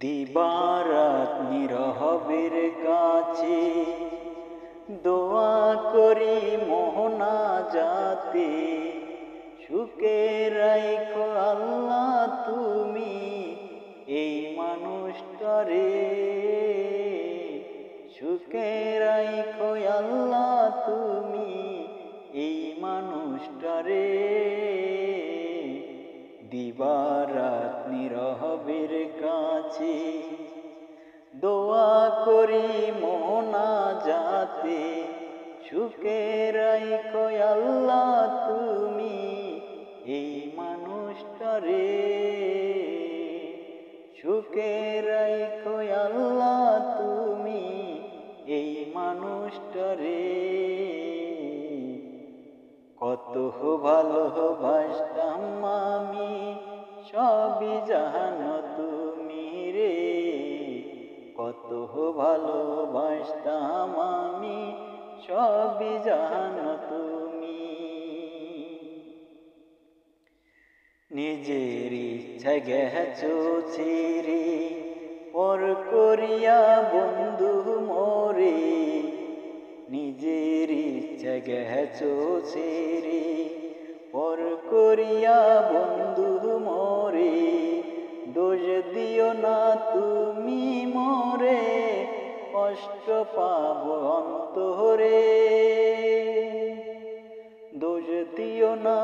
দিবারাত নিরহবের কাছে দোয়া করি মোহনা যাতে সুখে রাইখো আল্লাহ তুমি এই মানুষটারে। সুখে রাইখো আল্লাহ তুমি এই মানুষটারে। নিরহবের কাছে দোয়া করি মোনা যাতে সুখে রাই আল্লাহ তুমি। এই মানুষটারে ভালোবাসতাম আমি, সবই জানো তুমি। নিজের ইচ্ছা গেছো ছিরি পর করিয়া বন্ধু মোরে। নিজের ইচ্ছা গেছো ছেড়ে, পর করিয়া বন্ধু পাব অন্তরে। দোষ দিও না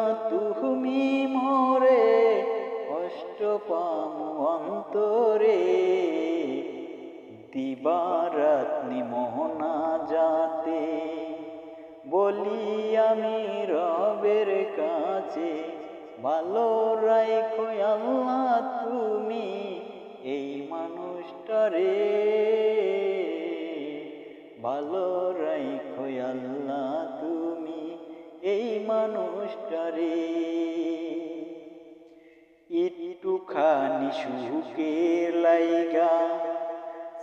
তুমি মোরে, কষ্ট পাম অন্তরে। দিবারাত্নি মোহনা যাতে, বলি আমি রবের কাছে, ভালো রাইখো আল্লাহ তুমি, এই মানুষটারে। ভালো রাইখো আল্লাহ, তুমি এই মানুষটারে। একটুখানি সুখে লাইগা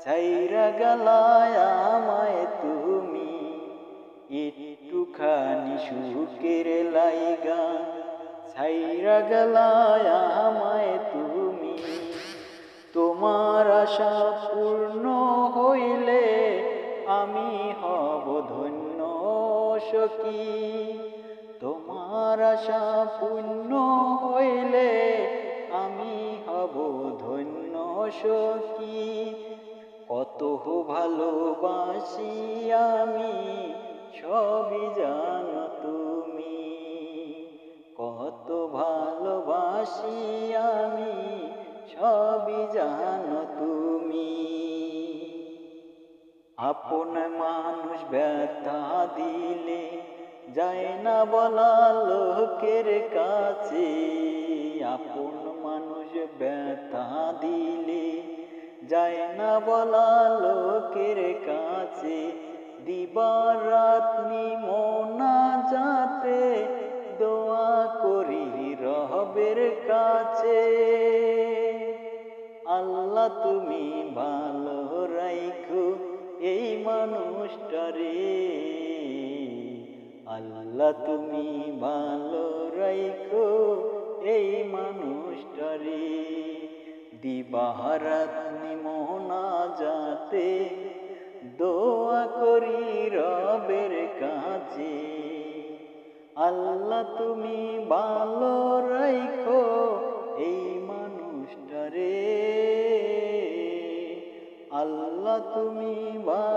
সাইরা গালায় আমায় তুমি। একটুখানি সুখের লাইগা সাইরা গালায় আমায় তুমি। তোমার আশা পূর্ণ আমি হব ধন্য সখী। তোমার আশা পূর্ণ হইলে আমি হব ধন্য সখী। কত ভালোবাসি আমি, সবই জানো তুমি। কত ভালোবাসি আমি, সবই জানো আপন মানুষ ব্যথা দিলে যায় না বলা লোকের কাছে। আপন মানুষ ব্যথা দিলে যায় না বলা লোকের কাছে। দিবার দিবারাত্নি মোনা যাতে দোয়া করি রহবের কাছে। আল্লাহ তুমি মানুষটারে। আল্লাহ তুমি ভালো রাইখো এই মানুষটারে। দিবাহারাতনি মোহনা যাতে দোয়া করি রবের কাছে। আল্লাহ তুমি ভালো রাইখো এই মানুষটারে। আল্লাহ তুমি ভালো